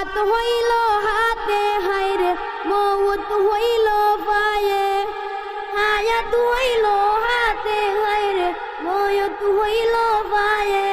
হায়াত হইল হাতে হাইরে মৌত হইল পায়ে। হায়াত হইল হাতে হাইরে ময়ত হইল পায়ে।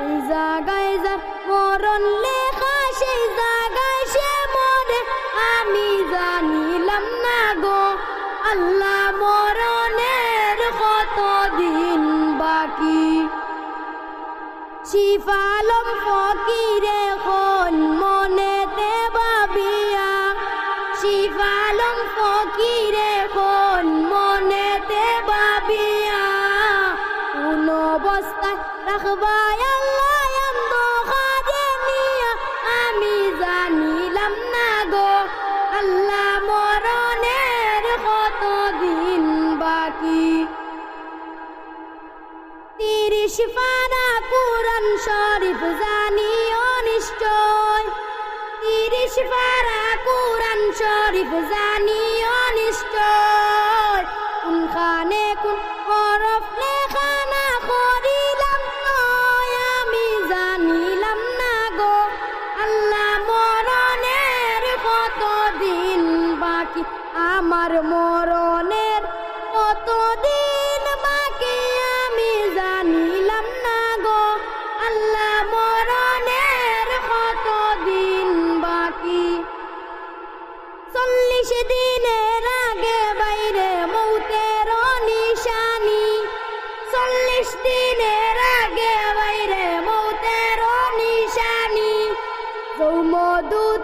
ওই জাগায় যা মরণ লেখা, সেই জাগায় সে মরে। আমি জানিলাম না গো, আল্লাহ মরণের কতদিন বাকি। শিফালম ফকিরে শিফালম ফকিরে কোন মনেতে ভাবিয়া কোন অবস্থায় রাখবাই আমি জানিলাম না গো, আল্লাহ মরণের বাকি? তিরিশ পারা কুরআন শরীফ নিশ্চয় তিরিশ পারা কুরআন শরীফ জানিও নিশ্চয়। কোনখানে কোন হরফ লেখা করিলাম নয়, আমি জানিলাম না গো। আল্লাহ মরণের কতদিন বাকি? আমার মরণের